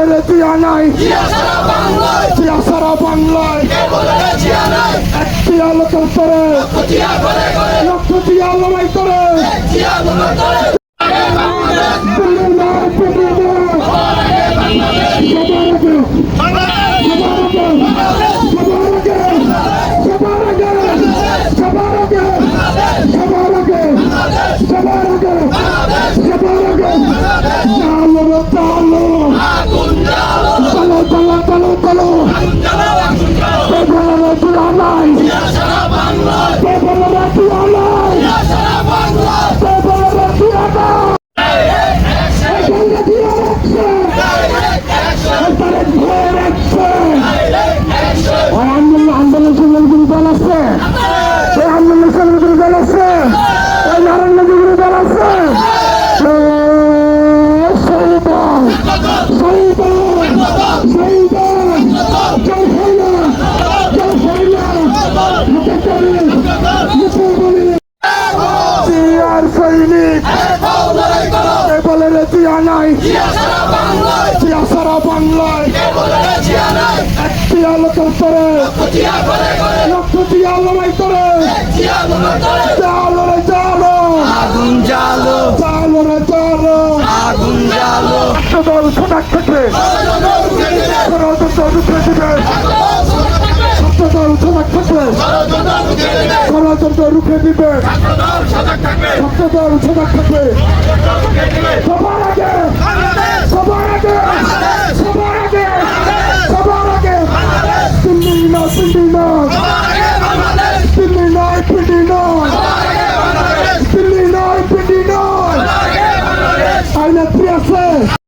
বলে রে টিয়া নাই। টিয়া সারা বাংলায়। একটি আলোচনা লক্ষ টিয়া লড়াই করে চালো চালো চালো টিয়া নাই। টিয়া সারা বাংলায়। একটি আলোচনা করে লক্ষ টিয়া লড়াই করে। চালো রে চালো আগুন জ্বালো। চালো রে চালো আগুন জ্বালো। দল রুখে দিবে দল সজাগ থাকবে ষড়যন্ত্র রুখে দিবে। দল সজাগ থাকবে আছে